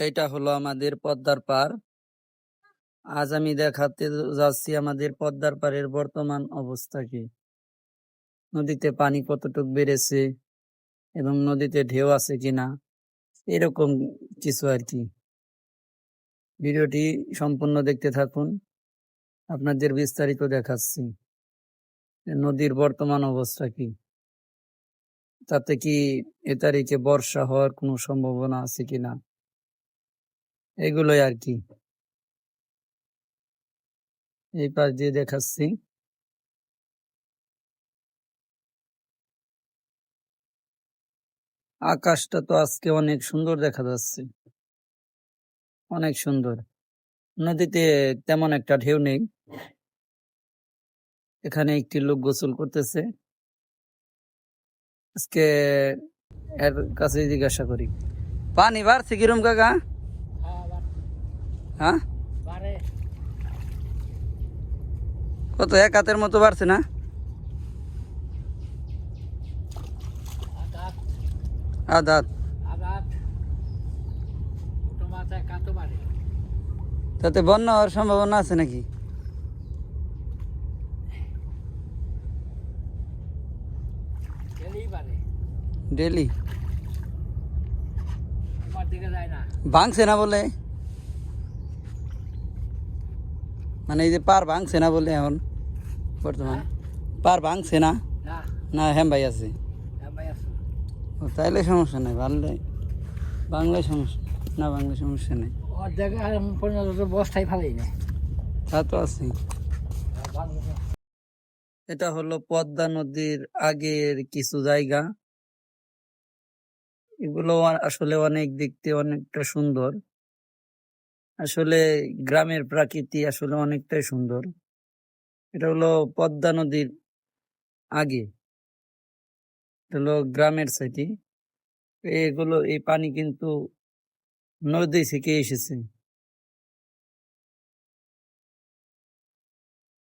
এটা হলো আমাদের পদ্মার পার আজ আমি দেখাতে যাচ্ছি আমাদের পদ্মার পাড়ের বর্তমান অবস্থা কি। নদীতে পানি কতটুক বেড়েছে এবং নদীতে ঢেউ আছে কিনা, এরকম কিছু আর কি। ভিডিওটি সম্পূর্ণ দেখতে থাকুন, আপনাদের বিস্তারিত দেখাচ্ছি। নদীর বর্তমান অবস্থা কি। তাতে কি এ তারিখে বর্ষা হওয়ার কোনো সম্ভাবনা আছে কিনা। এগুলোই আর কি এই পাশ দিয়ে দেখাচ্ছি। আকাশটা তো আজকে অনেক সুন্দর দেখা যাচ্ছে। অনেক সুন্দর। নদীতে তেমন একটা ঢেউ নেই। এখানে একটি লোক গোসল করতেছে। আজকে এর কাছে জিজ্ঞাসা করি, পানি বাড়ছে কিরম কাকা? হ্যাঁ? কত এক হাতের মতো বাড়ছে না? আদাত তাতে বন্যা হওয়ার সম্ভাবনা আছে নাকি? ডেলি ভাঙছে না বলে? মানে এই যে পার ভাঙছে না বলে এখন বর্তমান। পার ভাঙছে না। না হ্যাঁ ভাই আছে। তাইলে সমস্যা নেই বাংলায় বাংলায় সমস্যা না বাংলায় সমস্যা নেই। বস্তায় ফেলাই না। তা তো আছে এটা হলো পদ্মা নদীর আগের কিছু জায়গা। এগুলো আসলে অনেক দেখতে অনেকটা সুন্দর। আসলে গ্রামের প্রাকৃতি আসলে অনেকটাই সুন্দর। এটা হলো পদ্মা নদীর আগে। এটা হলো গ্রামের সাইটি এগুলো, এই পানি কিন্তু নদী থেকে এসেছে।